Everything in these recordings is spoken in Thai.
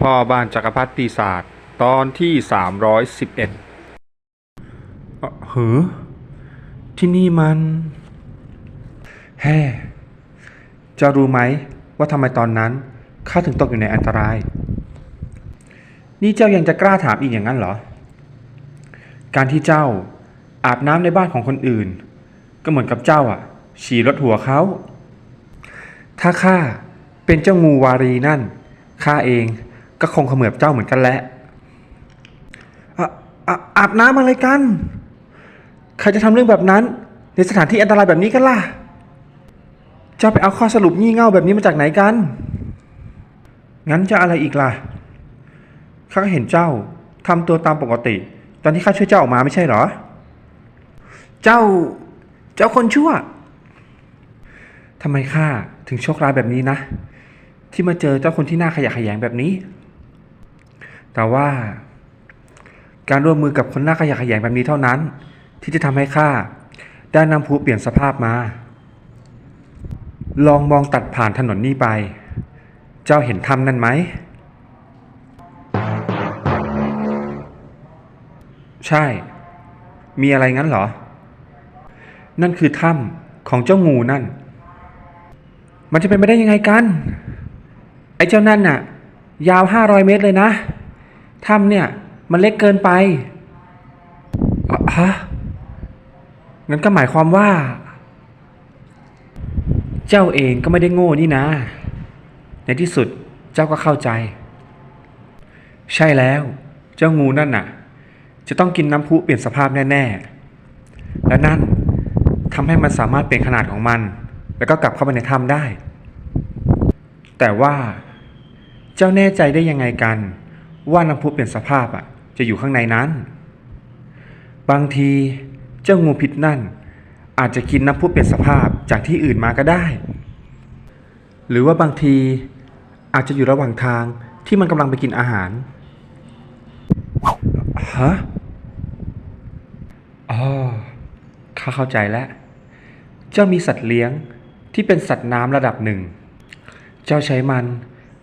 พ่อบ้านจักรพรรดิปีศาจตอนที่ 311เอ่อหือที่นี่มัน แฮ่เจะรู้ไหมว่าทำไมตอนนั้นข้าถึงตกอยู่ในอันตราย นี่เจ้ายังจะกล้าถามอีกอย่างนั้นเหรอ การที่เจ้าอาบน้ำในบ้านของคนอื่น ก็เหมือนกับเจ้าอะ ฉี่รถหัวเขา ถ้าข้าเป็นเจ้างูวารีนั่นข้าเอง ก็คงเขมือบเจ้าเหมือนกันแหละอะอะอาบน้ำอะไรกัน ใครจะทำเรื่องแบบนั้น ในสถานที่อันตรายแบบนี้กันล่ะ เจ้าไปเอาข้อสรุปงี่เง่าแบบนี้มาจากไหนกัน งั้นจะอะไรอีกล่ะ ข้าก็เห็นเจ้าทำตัวตามปกติ ตอนที่ข้าช่วยเจ้าออกมาไม่ใช่หรอ เจ้า เจ้าคนชั่วทำไมข้าถึงโชคร้ายแบบนี้นะ ที่มาเจอเจ้าคนที่น่าขยะแขยงแบบนี้ แต่ว่า การร่วมมือกับคนหน่าขยะแขยงแบบนี้เท่านั้น ที่จะทำให้ข้าได้นำผู้เปลี่ยนสภาพมา ลองมองตัดผ่านถนนนี้ไป เจ้าเห็นถ้ำนั่นไหม ใช่ มีอะไรงั้นเหรอ นั่นคือถ้ำของเจ้างูนั่น มันจะเป็นไปได้ยังไงกัน ไอ้เจ้านั่นน่ะ ยาวห้าร้อยเมตรเลยนะ ถ้ำเนี่ย มันเล็กเกินไปฮะงั้นก็หมายความว่า เจ้าเองก็ไม่ได้โง่นี่นะ ในที่สุดเจ้าก็เข้าใจ ใช่แล้ว เจ้างูนั่นน่ะ จะต้องกินน้ำพุเปลี่ยนสภาพแน่ๆ และนั่นทำให้มันสามารถเปลี่ยนขนาดของมัน แล้วก็กลับเข้าไปในถ้ำได้ แต่ว่า เจ้าแน่ใจได้ยังไงกัน ว่าน้ำพุเปลี่ยนสภาพอะ จะอยู่ข้างในนั้น บางทีเจ้างูพิษนั่น อาจจะกินน้ำพุเปลี่ยนสภาพจากที่อื่นมาก็ได้ หรือว่าบางทีอาจจะอยู่ระหว่างทางที่มันกำลังไปกินอาหารฮะอ๋อข้าเข้าใจแล้ว เจ้ามีสัตว์เลี้ยงที่เป็นสัตว์น้ำระดับหนึ่ง เจ้าใช้มัน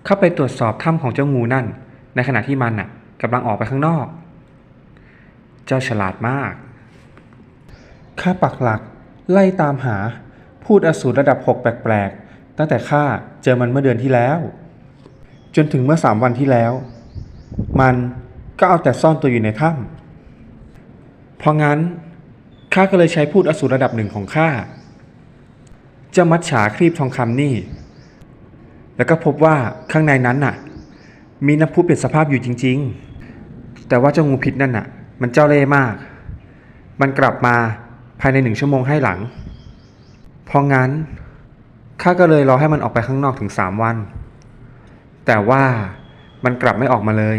เข้าไปตรวจสอบถ้ำของเจ้างูนั่น ในขณะที่มันน่ะกำลังออกไปข้างนอก เจ้าฉลาดมาก ข้าปักหลักไล่ตามหา พูดอสูรระดับหกแปลกๆ ตั้งแต่ข้าเจอมันเมื่อเดือนที่แล้ว จนถึงเมื่อสามวันที่แล้ว มันก็เอาแต่ซ่อนตัวอยู่ในถ้ำเพราะงั้นข้าก็เลยใช้พูดอสูรระดับหนึ่งของข้าเจ้ามัดฉาครีบทองคำนี่ แล้วก็พบว่าข้างในนั้นน่ะ มีน้ำพุเปลี่ยนสภาพอยู่จริง ๆ แต่ว่าเจ้างูพิษนั่นน่ะ มันเจ้าเล่ห์มาก มันกลับมาภายในหนึ่งชั่วโมงให้หลัง เพราะงั้นข้าก็เลยรอให้มันออกไปข้างนอกถึงสามวัน แต่ว่ามันกลับไม่ออกมาเลย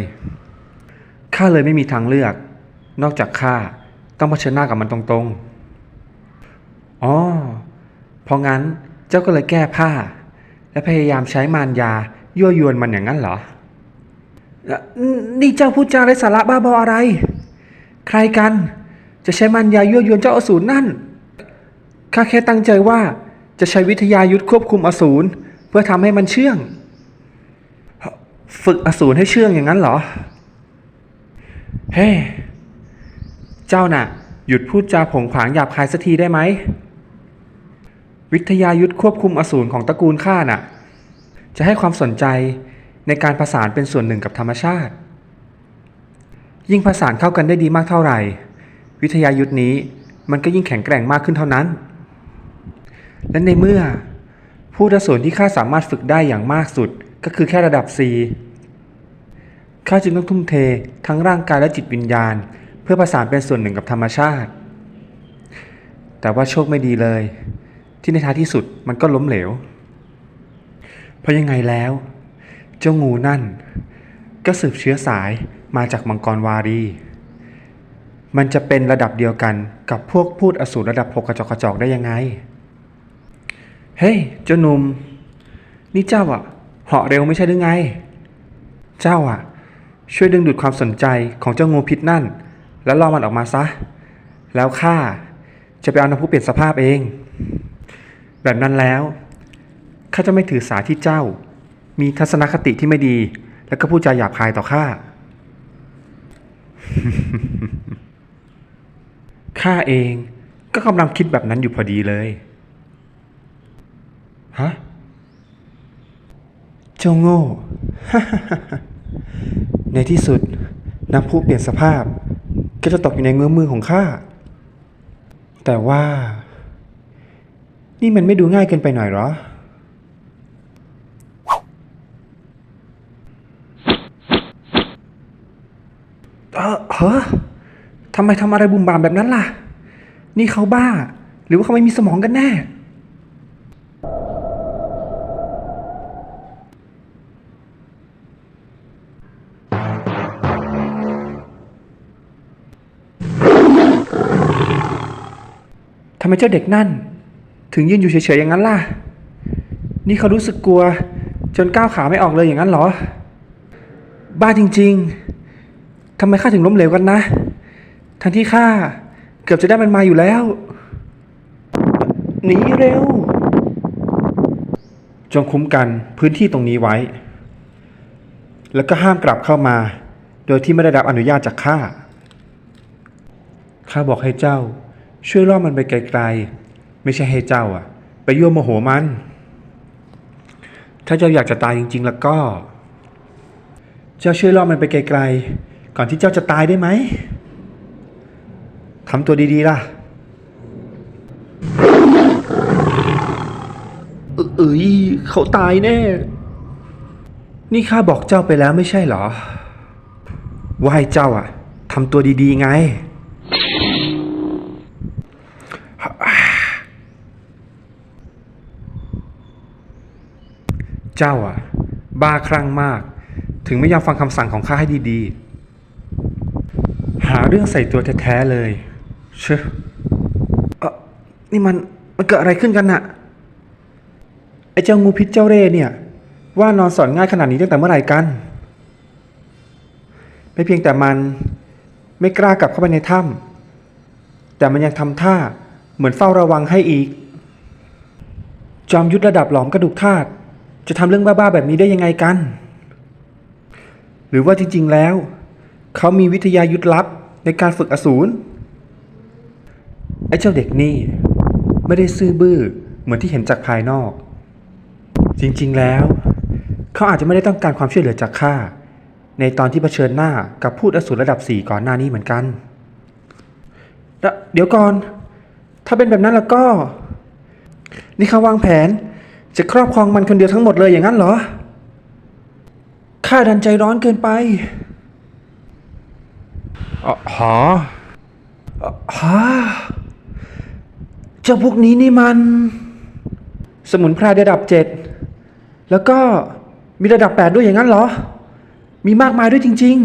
ข้าเลยไม่มีทางเลือก นอกจากข้าต้องเผชิญหน้ากับมันตรงๆ อ๋อ เพราะงั้นเจ้าก็เลยแก้ผ้า และพยายามใช้มารยายั่วยวนมันอย่างนั้นเหรอเอ่อ นี่เจ้าพูดจาไร้สาระบ้าบออะไร ใครกัน จะใช้มารยายั่วยวนเจ้าอสูรนั่น ข้าแค่ตั้งใจว่าจะใช้วิทยายุทธควบคุมอสูรเพื่อทำให้มันเชื่อง ฝึกอสูรให้เชื่องอย่างนั้นเหรอ เฮ้เจ้าน่ะ หยุดพูดจาผงผางหยาบคายสักทีได้ไหม วิทยายุทธควบคุมอสูรของตระกูลข้าน่ะ จะให้ความสนใจ ในการผสานเป็นส่วนหนึ่งกับธรรมชาติ ยิ่งผสานเข้ากันได้ดีมากเท่าไหร่ วิทยายุทธนี้มันก็ยิ่งแข็งแกร่งมากขึ้นเท่านั้น และในเมื่อ ผู้อสูรที่ข้าสามารถฝึกได้อย่างมากสุดก็คือแค่ระดับ C ข้าจึงต้องทุ่มเททั้งร่างกายและจิตวิญญาณ เพื่อประสานเป็นส่วนหนึ่งกับธรรมชาติ แต่ว่าโชคไม่ดีเลย ที่ในท้ายที่สุดมันก็ล้มเหลว เพราะยังไงแล้ว เจ้างูนั่น ก็สืบเชื้อสายมาจากมังกรวารี มันจะเป็นระดับเดียวกันกับพวกพูดอสูรระดับหกกระจอกกระจอกได้ยังไง เฮ้ยเจ้าหนุ่ม นี่เจ้าอะเหาะเร็วไม่ใช่หรือไง เจ้าอะช่วยดึงดูดความสนใจของเจ้างูพิษนั่น แล้วล่อมันออกมาซะ แล้วข้าจะไปเอาน้ำพุเปลี่ยนสภาพเอง แบบนั้นแล้วข้าจะไม่ถือสาที่เจ้า มีทัศนคติที่ไม่ดี แล้วก็พูดจาหยาบคายต่อข้า ข้าเองก็กำลังคิดแบบนั้นอยู่พอดีเลย ฮะ เจ้าโง่ ในที่สุดน้ำพุเปลี่ยนสภาพ ก็จะตกอยู่ในเงื้อมือของข้า แต่ว่า นี่มันไม่ดูง่ายเกินไปหน่อยหรอ เออเฮ้อทำไมทำอะไรบุ่มบามแบบนั้นล่ะ นี่เขาบ้า หรือว่าเขาไม่มีสมองกันแน่ ทำไมเจ้าเด็กนั่น ถึงยืนอยู่เฉยๆอย่างนั้นล่ะ นี่เขารู้สึกกลัว จนก้าวขาไม่ออกเลยอย่างนั้นเหรอ บ้าจริง ๆ ทำไมข้าถึงล้มเหลวกันนะ ทั้งที่ข้าเกือบจะได้มันมาอยู่แล้ว หนีเร็ว จงคุ้มกันพื้นที่ตรงนี้ไว้ แล้วก็ห้ามกลับเข้ามา โดยที่ไม่ได้รับอนุญาตจากข้า ข้าบอกให้เจ้า ช่วยล่อมันไปไกลๆ ไม่ใช่ให้เจ้าอะไปยั่วโมโหมัน ถ้าเจ้าอยากจะตายจริง ๆ แล้วก็ เจ้าช่วยล่อมันไปไกลๆ ก่อนที่เจ้าจะตายได้ไหมทำตัวดีๆล่ะเอเอ้ยเขาตายแน่ นี่ข้าบอกเจ้าไปแล้วไม่ใช่เหรอ ว่าให้เจ้าอะทำตัวดีๆไง เจ้าอะ บ้าคลั่งมาก ถึงไม่ยอมฟังคำสั่งของข้าให้ดีๆหา เรื่องใส่ตัวแท้ๆเลย เชื่อเออนี่มันมันเกิดอะไรขึ้นกันน่ะ ไอ้เจ้างูพิษเจ้าเร่เนี่ย ว่านอนสอนง่ายขนาดนี้ตั้งแต่เมื่อไหร่กัน ไม่เพียงแต่มันไม่กล้ากลับเข้าไปในถ้ำแต่มันยังทำท่าเหมือนเฝ้าระวังให้อีก จอมยุทธระดับหลอมกระดูกธาตุจะทำเรื่องบ้าๆแบบนี้ได้ยังไงกัน หรือว่าจริง ๆ แล้ว เขามีวิทยายุทธลับ ในการฝึกอสูรไอ้เจ้าเด็กนี่ ไม่ได้ซื่อบื้อเหมือนที่เห็นจากภายนอก จริงๆแล้ว เขาอาจจะไม่ได้ต้องการความช่วยเหลือจากข้าในตอนที่เผชิญหน้ากับพูดอสูรระดับสี่ก่อนหน้านี้เหมือนกัน เดี๋ยวก่อน ถ้าเป็นแบบนั้นแล้วก็ นี่เขาวางแผนจะครอบครองมันคนเดียวทั้งหมดเลยอย่างนั้นเหรอข้าดันใจร้อนเกินไป อ๋อหออ๋อฮะเจ้าพวกนี้นี่มัน สมุนไพรระดับเจ็ดแล้วก็มีระดับแปดด้วยอย่างนั้นเหรอ มีมากมายด้วยจริง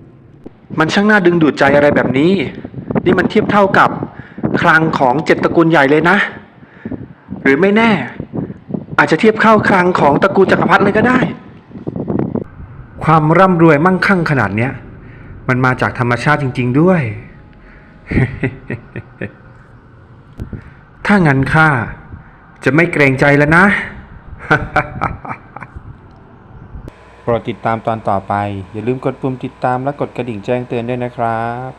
ๆ มันช่างน่าดึงดูดใจอะไรแบบนี้ นี่มันเทียบเท่ากับคลังของเจ็ดตระกูลใหญ่เลยนะ หรือไม่แน่ อาจจะเทียบเข้าคลังของตระกูลจักรพรรดิเลยก็ได้ ความร่ำรวยมั่งคั่งขนาดเนี้ย มันมาจากธรรมชาติจริง ๆ ด้วย ถ้างั้นข้าจะไม่เกรงใจแล้วนะ โปรดติดตามตอนต่อไป อย่าลืมกดปุ่มติดตามและกดกระดิ่งแจ้งเตือนด้วยนะครับ